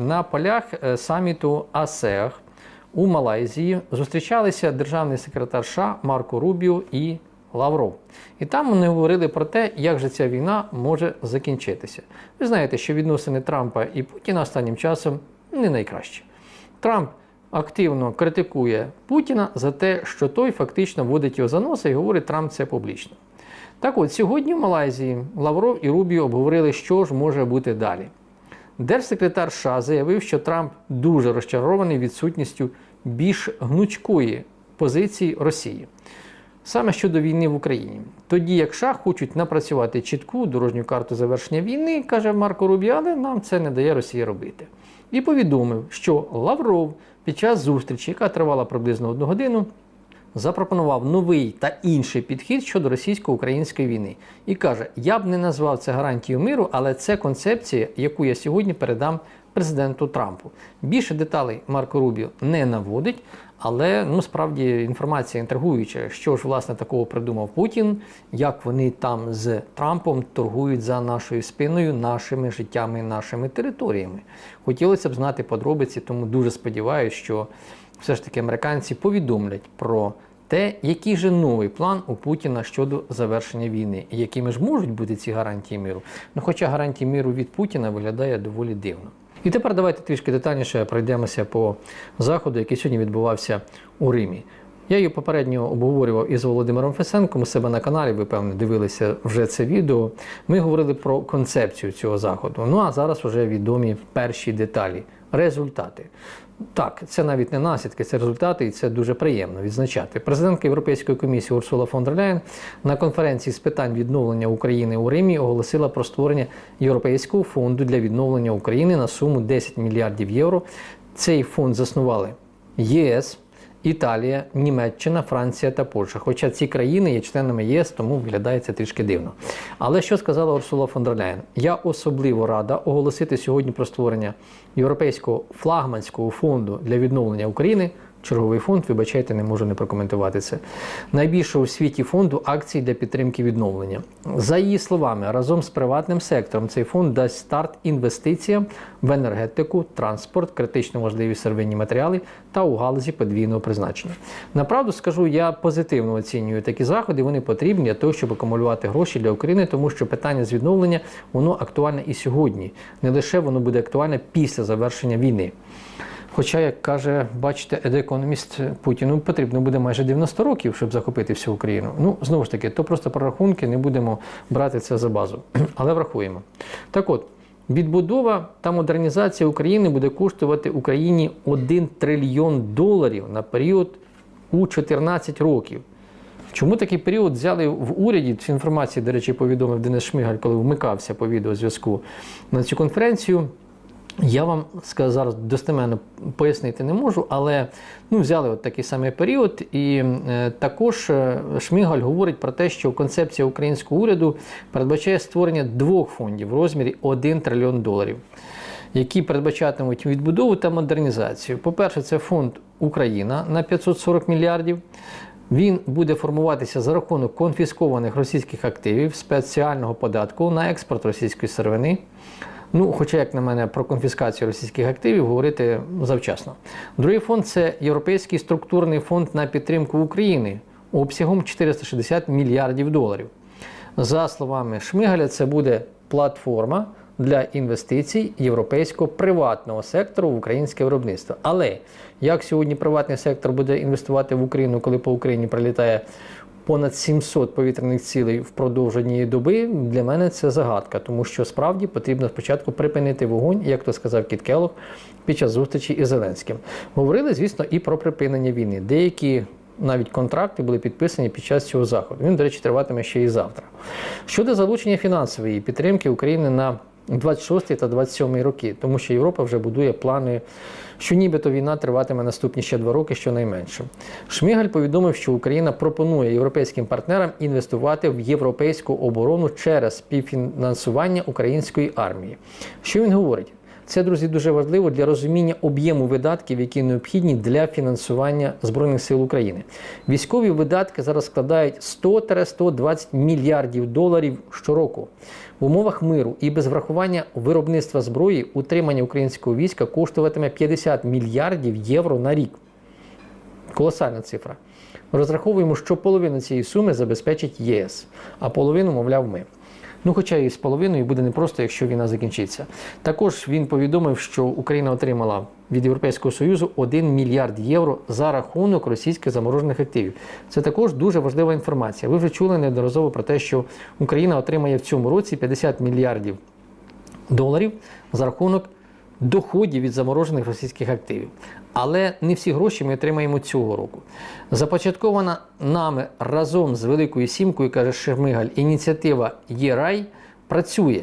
на полях е, саміту АСЕАГ у Малайзії зустрічалися державний секретар США Марко Рубіо і Лавров. І там вони говорили про те, як же ця війна може закінчитися. Ви знаєте, що відносини Трампа і Путіна останнім часом не найкращі. Трамп активно критикує Путіна за те, що той фактично водить його за носа і говорить Трамп це публічно. Так от, сьогодні в Малайзії Лавров і Рубіо обговорили, що ж може бути далі. Держсекретар США заявив, що Трамп дуже розчарований відсутністю більш гнучкої позиції Росії. Саме щодо війни в Україні. Тоді, як США хочуть напрацювати чітку дорожню карту завершення війни, каже Марко Рубі, але нам це не дає Росія робити. І повідомив, що Лавров під час зустрічі, яка тривала приблизно одну годину, запропонував новий та інший підхід щодо російсько-української війни. І каже: я б не назвав це гарантією миру, але це концепція, яку я сьогодні передам президенту Трампу. Більше деталей Марко Рубіо не наводить, але ну справді інформація інтригуюча, що ж власне такого придумав Путін, як вони там з Трампом торгують за нашою спиною, нашими життями, нашими територіями. Хотілося б знати подробиці, тому дуже сподіваюся, що все ж таки американці повідомлять про те, який же новий план у Путіна щодо завершення війни, і якими ж можуть бути ці гарантії миру. Ну, хоча гарантії миру від Путіна виглядає доволі дивно. І тепер давайте трішки детальніше пройдемося по заходу, який сьогодні відбувався у Римі. Я її попередньо обговорював із Володимиром Фесенком у себе на каналі. Ви певно дивилися вже це відео. Ми говорили про концепцію цього заходу. Ну а зараз вже відомі перші деталі, результати. Так, це навіть не наслідки, це результати, і це дуже приємно відзначати. Президентка Європейської комісії Урсула фон дер Ляєн на конференції з питань відновлення України у Римі оголосила про створення Європейського фонду для відновлення України на суму 10 мільярдів євро. Цей фонд заснували ЄС. Італія, Німеччина, Франція та Польща. Хоча ці країни є членами ЄС, тому виглядає це трішки дивно. Але що сказала Урсула фон дер Ляєн? Я особливо рада оголосити сьогодні про створення Європейського флагманського фонду для відновлення України. Черговий фонд, вибачайте, не можу не прокоментувати це. Найбільшого у світі фонду акцій для підтримки відновлення. За її словами, разом з приватним сектором цей фонд дасть старт інвестиціям в енергетику, транспорт, критично важливі сервинні матеріали та у галузі подвійного призначення. Направду скажу, я позитивно оцінюю такі заходи. Вони потрібні для того, щоб акумулювати гроші для України, тому що питання з відновлення воно актуальне і сьогодні. Не лише воно буде актуальне після завершення війни. Хоча, як каже, бачите, едекономіст Путіну потрібно буде майже 90 років, щоб захопити всю Україну. Ну, знову ж таки, то просто прорахунки, не будемо брати це за базу. Але врахуємо. Так от, відбудова та модернізація України буде коштувати Україні 1 трильйон доларів на період у 14 років. Чому такий період взяли в уряді? Цю інформацію, до речі, повідомив Денис Шмигаль, коли вмикався по відеозв'язку на цю конференцію. Я вам зараз достеменно пояснити не можу, але ну, взяли от такий самий період, і е, також е, Шмигаль говорить про те, що концепція українського уряду передбачає створення двох фондів в розмірі 1 трильйон доларів, які передбачатимуть відбудову та модернізацію. По-перше, це фонд Україна на 540 мільярдів. Він буде формуватися за рахунок конфіскованих російських активів спеціального податку на експорт російської сировини. Ну, хоча, як на мене, про конфіскацію російських активів говорити завчасно. Другий фонд це Європейський структурний фонд на підтримку України обсягом 460 мільярдів доларів. За словами Шмигаля, це буде платформа для інвестицій європейського приватного сектору в українське виробництво. Але як сьогодні приватний сектор буде інвестувати в Україну, коли по Україні прилітає понад 700 повітряних цілей впродовж однієї доби, для мене це загадка, тому що справді потрібно спочатку припинити вогонь, як то сказав Кіт Келлог під час зустрічі із Зеленським. Говорили, звісно, і про припинення війни. Деякі навіть контракти були підписані під час цього заходу. Він, до речі, триватиме ще і завтра. Щодо залучення фінансової підтримки України на 26 та 27 роки, тому що Європа вже будує плани, що нібито війна триватиме наступні ще два роки, щонайменше. Шмигаль повідомив, що Україна пропонує європейським партнерам інвестувати в європейську оборону через співфінансування української армії. Що він говорить? Це, друзі, дуже важливо для розуміння об'єму видатків, які необхідні для фінансування Збройних сил України. Військові видатки зараз складають 100-120 мільярдів доларів щороку. В умовах миру і без врахування виробництва зброї утримання українського війська коштуватиме 50 мільярдів євро на рік. Колосальна цифра. Розраховуємо, що половину цієї суми забезпечить ЄС, а половину, мовляв, ми. Ну, хоча і з половиною буде непросто, якщо війна закінчиться. Також він повідомив, що Україна отримала від Європейського Союзу 1 мільярд євро за рахунок російських заморожених активів. Це також дуже важлива інформація. Ви вже чули неодноразово про те, що Україна отримає в цьому році 50 мільярдів доларів за рахунок доходів від заморожених російських активів. Але не всі гроші ми отримаємо цього року. Започаткована нами разом з Великою Сімкою, каже Шермигаль, ініціатива ЄРАЙ працює.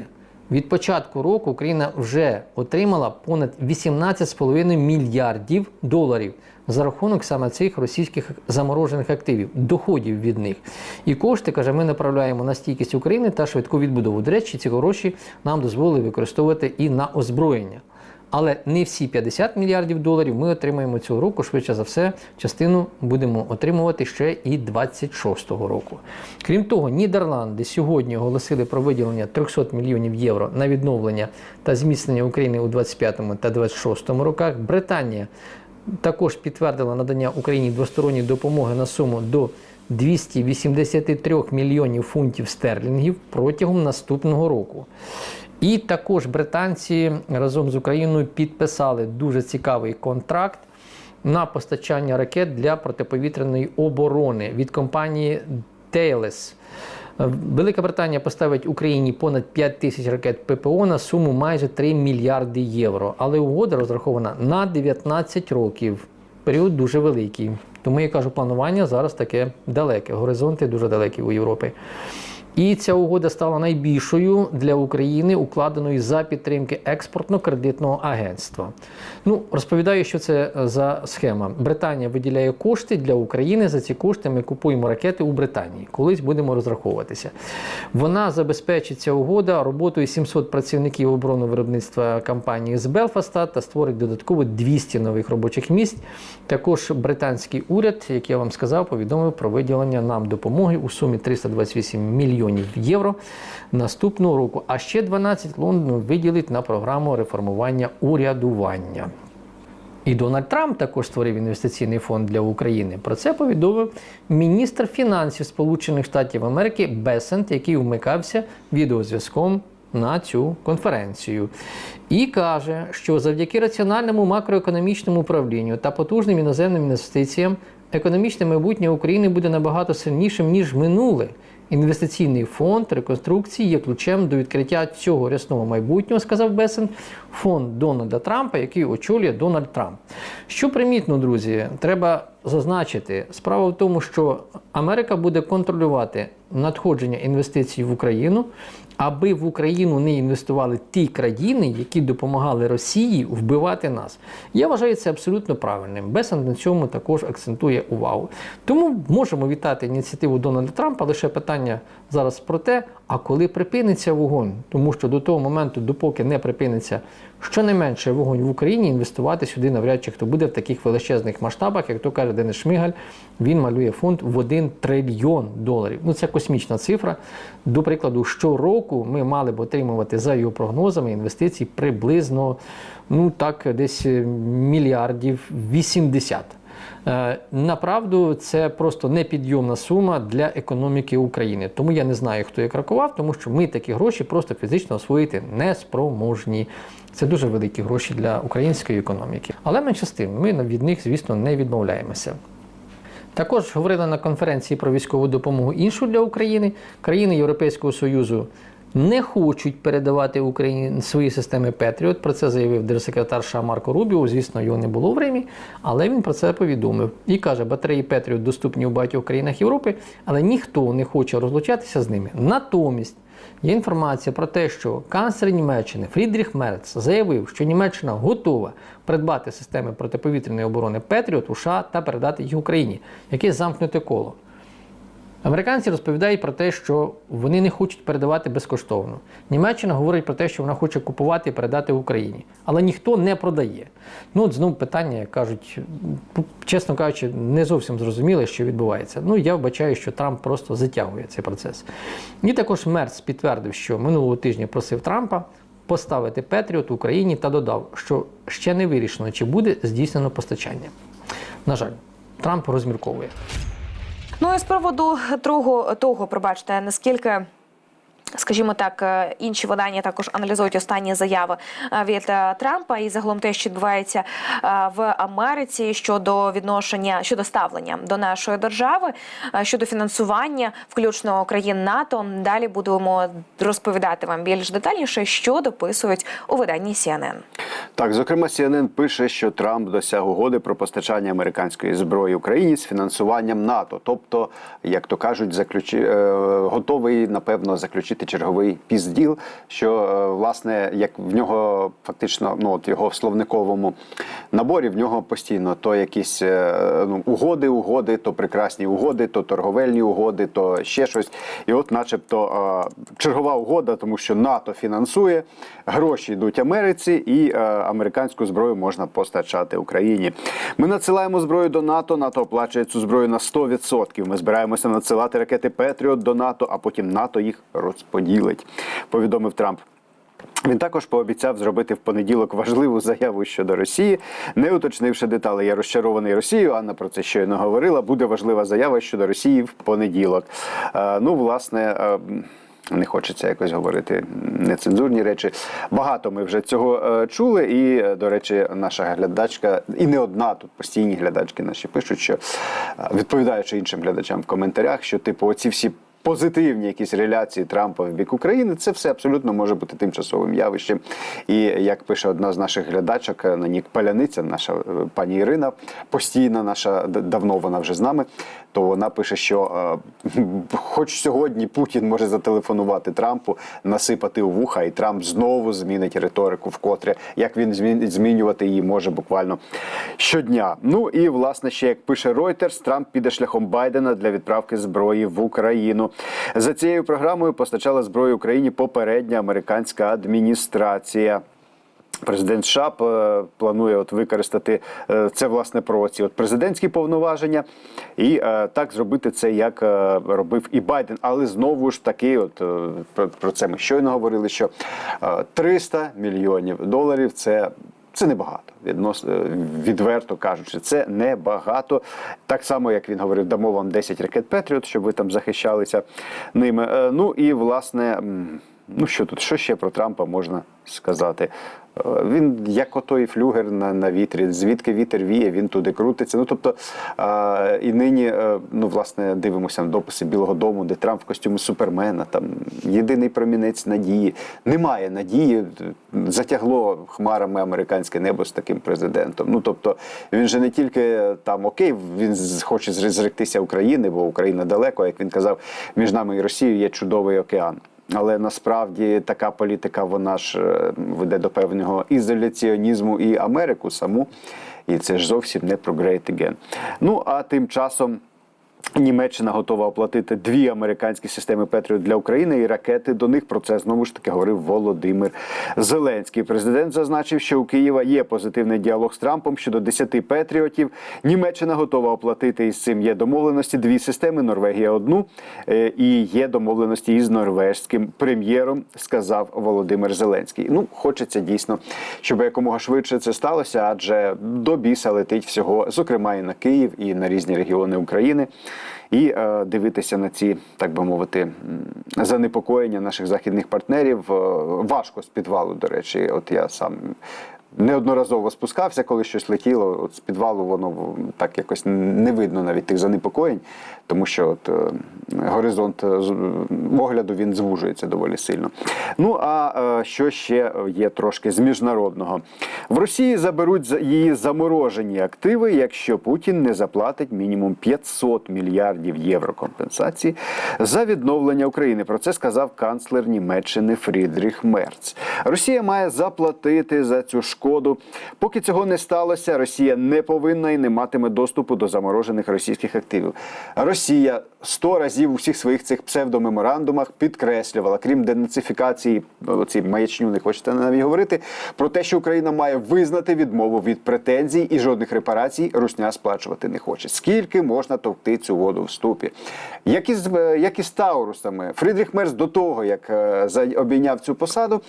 Від початку року Україна вже отримала понад 18,5 мільярдів доларів за рахунок саме цих російських заморожених активів, доходів від них. І кошти, каже, ми направляємо на стійкість України та швидку відбудову. До речі, ці гроші нам дозволили використовувати і на озброєння. Але не всі 50 мільярдів доларів ми отримаємо цього року. Швидше за все, частину будемо отримувати ще і 26-го року. Крім того, Нідерланди сьогодні оголосили про виділення 300 мільйонів євро на відновлення та зміцнення України у 25 та 26 роках. Британія також підтвердила надання Україні двосторонньої допомоги на суму до 283 мільйонів фунтів стерлінгів протягом наступного року. І також британці разом з Україною підписали дуже цікавий контракт на постачання ракет для протиповітряної оборони від компанії Thales. Велика Британія поставить Україні понад 5 тисяч ракет ППО на суму майже 3 мільярди євро. Але угода розрахована на 19 років. Період дуже великий. Тому я кажу, планування зараз таке далеке. Горизонти дуже далекі у Європі. І ця угода стала найбільшою для України, укладеною за підтримки експортно-кредитного агентства. Ну, розповідаю, що це за схема. Британія виділяє кошти для України. За ці кошти ми купуємо ракети у Британії. Колись будемо розраховуватися. Вона забезпечить ця угода роботою 700 працівників оборонного виробництва компанії з Белфаста та створить додатково 200 нових робочих місць. Також британський уряд, як я вам сказав, повідомив про виділення нам допомоги у сумі 328 мільйонів мільйонів євро наступного року. А ще 12 Лондон виділить на програму реформування урядування. І Дональд Трамп також створив інвестиційний фонд для України. Про це повідомив міністр фінансів Сполучених Штатів Америки Бесент, який вмикався відеозв'язком на цю конференцію. І каже, що завдяки раціональному макроекономічному управлінню та потужним іноземним інвестиціям економічне майбутнє України буде набагато сильнішим ніж минуле. Інвестиційний фонд реконструкції є ключем до відкриття цього рясного майбутнього, сказав Бесен, фонд Дональда Трампа, який очолює Дональд Трамп. Що примітно, друзі, треба зазначити, справа в тому, що Америка буде контролювати надходження інвестицій в Україну, аби в Україну не інвестували ті країни, які допомагали Росії вбивати нас. Я вважаю це абсолютно правильним. Бесен на цьому також акцентує увагу. Тому можемо вітати ініціативу Дональда Трампа. Лише питання зараз про те, а коли припиниться вогонь, тому що до того моменту, допоки не припиниться щонайменше вогонь в Україні, інвестувати сюди навряд чи хто буде в таких величезних масштабах, як то каже Денис Шмигаль, він малює фонд в 1 трильйон доларів. Ну це космічна цифра. До прикладу, щороку ми мали б отримувати за його прогнозами інвестицій приблизно ну так, десь мільярдів 80. Е, направду це просто непідйомна сума для економіки України. Тому я не знаю, хто як рахував, тому що ми такі гроші просто фізично освоїти не спроможні. Це дуже великі гроші для української економіки. Але менше з тим, ми від них, звісно, не відмовляємося. Також говорили на конференції про військову допомогу іншу для України. Країни Європейського Союзу не хочуть передавати Україні свої системи Петріот. Про це заявив держсекретар США Марко Рубіо. Звісно, його не було в Римі, але він про це повідомив. І каже, батареї Петріот доступні у багатьох країнах Європи, але ніхто не хоче розлучатися з ними. Натомість є інформація про те, що канцлер Німеччини Фрідріх Мерц заявив, що Німеччина готова придбати системи протиповітряної оборони Петріот у США та передати їх Україні. Яке замкнуте коло. Американці розповідають про те, що вони не хочуть передавати безкоштовно. Німеччина говорить про те, що вона хоче купувати і передати Україні, але ніхто не продає. Ну от знову питання, як кажуть, чесно кажучи, не зовсім зрозуміло, що відбувається. Ну я вбачаю, що Трамп просто затягує цей процес. І також Мерц підтвердив, що минулого тижня просив Трампа поставити Петріот в Україні та додав, що ще не вирішено, чи буде здійснено постачання. На жаль, Трамп розмірковує. Ну і з приводу того, того, пробачте, наскільки. Скажімо так, е, інші видання також аналізують останні заяви е, від е, Трампа і загалом те, що відбувається в Америці щодо відношення щодо ставлення до нашої держави, щодо фінансування, включно країн НАТО. Далі будемо розповідати вам більш детальніше, що дописують у виданні CNN. Так, зокрема, CNN пише, що Трамп досяг угоди про постачання американської зброї Україні з фінансуванням НАТО. Тобто, як то кажуть, заключи, е, готовий напевно заключити черговий пізділ, що е, власне як в нього фактично, ну от його в словниковому наборі в нього постійно то якісь е, ну, угоди, угоди, то прекрасні угоди, то торговельні угоди, то ще щось. І от, начебто, е, чергова угода, тому що НАТО фінансує, гроші йдуть Америці, і американську зброю можна постачати Україні. Ми надсилаємо зброю до НАТО. НАТО оплачує цю зброю на 100%. Ми збираємося надсилати ракети Петріот до НАТО, а потім НАТО їх розподілить. Повідомив Трамп. Він також пообіцяв зробити в понеділок важливу заяву щодо Росії, не уточнивши деталі. Я розчарований Росією. Анна про це щойно говорила. Буде важлива заява щодо Росії в понеділок. Е, ну, власне. е, не хочеться якось говорити нецензурні речі. Багато ми вже цього е, чули. І, до речі, наша глядачка, і не одна тут постійні глядачки наші пишуть, що відповідаючи іншим глядачам в коментарях, що типу оці всі. Позитивні якісь реляції Трампа в бік України, це все абсолютно може бути тимчасовим явищем. І як пише одна з наших глядачок, е, на нік Паляниця, наша е, пані Ірина, постійна наша давно вона вже з нами. То вона пише, що е, хоч сьогодні Путін може зателефонувати Трампу, насипати у вуха, і Трамп знову змінить риторику вкотре, як він змін- змінювати її може буквально щодня. Ну і власне ще як пише Reuters, Трамп піде шляхом Байдена для відправки зброї в Україну. За цією програмою постачала зброю Україні попередня американська адміністрація. Президент США е, планує от використати е, це власне про ці от президентські повноваження, і е, так зробити це, як робив і Байден. Але знову ж таки, от про, це ми щойно говорили, що е, 300 мільйонів доларів це. Це небагато, відносно відверто кажучи, це небагато. Так само, як він говорив, дамо вам 10 ракет Петріот, щоб ви там захищалися ними. Е, Ну і власне, ну що тут, що ще про Трампа можна сказати? Е, Він як отой флюгер на, на вітрі, звідки вітер віє, він туди крутиться. Ну тобто е, і нині, е, ну власне, дивимося на дописи Білого Дому, де Трамп в костюмі Супермена, там єдиний промінець надії. Немає надії, затягло хмарами американське небо з таким президентом. Ну тобто він же не тільки там окей, він хоче зректися України, бо Україна далеко, як він казав, між нами і Росією є чудовий океан. Але насправді така політика вона ж е, веде до певного ізоляціонізму і Америку саму. І це ж зовсім не про Great Again. Ну а тим часом. Німеччина готова оплатити дві американські системи Петріот для України і ракети до них. Про це знову ж таки говорив Володимир Зеленський. Президент зазначив, що у Києва є позитивний діалог з Трампом щодо 10 Петріотів. Німеччина готова оплатити із цим. Є домовленості дві системи. Норвегія одну Е, і є домовленості із норвежським прем'єром. Сказав Володимир Зеленський. Ну хочеться дійсно, щоб якомога швидше це сталося, адже до біса летить всього, зокрема і на Київ, і на різні регіони України. І е, дивитися на ці, так би мовити, занепокоєння наших західних партнерів е, важко з підвалу. До речі, от я сам неодноразово спускався, коли щось летіло. От з підвалу воно так якось не видно навіть тих занепокоєнь, тому що от, е, горизонт е, огляду він звужується доволі сильно. Ну а е, що ще є трошки з міжнародного? В Росії заберуть її заморожені активи, якщо Путін не заплатить мінімум 500 мільярдів євро компенсації за відновлення України. Про це сказав канцлер Німеччини Фрідріх Мерц. Росія має заплатити за цю шкоду. Шкоду. Поки цього не сталося, Росія не повинна і не матиме доступу до заморожених російських активів. Росія сто разів у всіх своїх цих псевдомеморандумах підкреслювала, крім денацифікації, ці маячню не хочете навіть говорити, про те, що Україна має визнати відмову від претензій і жодних репарацій Русня сплачувати не хоче. Скільки можна товкти цю воду в ступі? Як і з е, як і з Таурусами, Фрідріх Мерц до того, як е, обійняв цю посаду,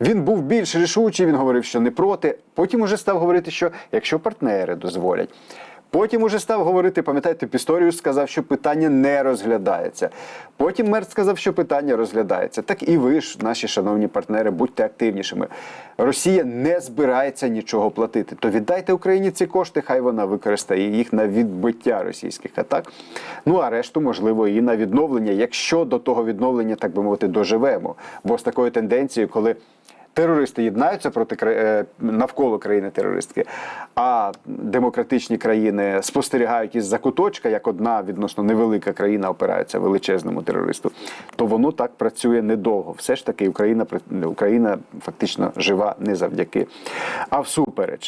він був більш рішучий. Він говорив, що не проти. Потім уже став говорити, що якщо партнери дозволять. Потім уже став говорити, пам'ятаєте, Пісторіус сказав, що питання не розглядається. Потім Мерц сказав, що питання розглядається. Так і ви ж, наші шановні партнери, будьте активнішими. Росія не збирається нічого платити. То віддайте Україні ці кошти, хай вона використає їх на відбиття російських атак. Ну а решту, можливо, і на відновлення, якщо до того відновлення, так би мовити, доживемо. Бо з такою тенденцією, коли Терористи єднаються проти кра- е, навколо країни терористки, а демократичні країни спостерігають із закуточка, як одна відносно невелика країна опирається величезному терористу. То воно так працює недовго. Все ж таки Україна Україна фактично жива не завдяки, а всупереч.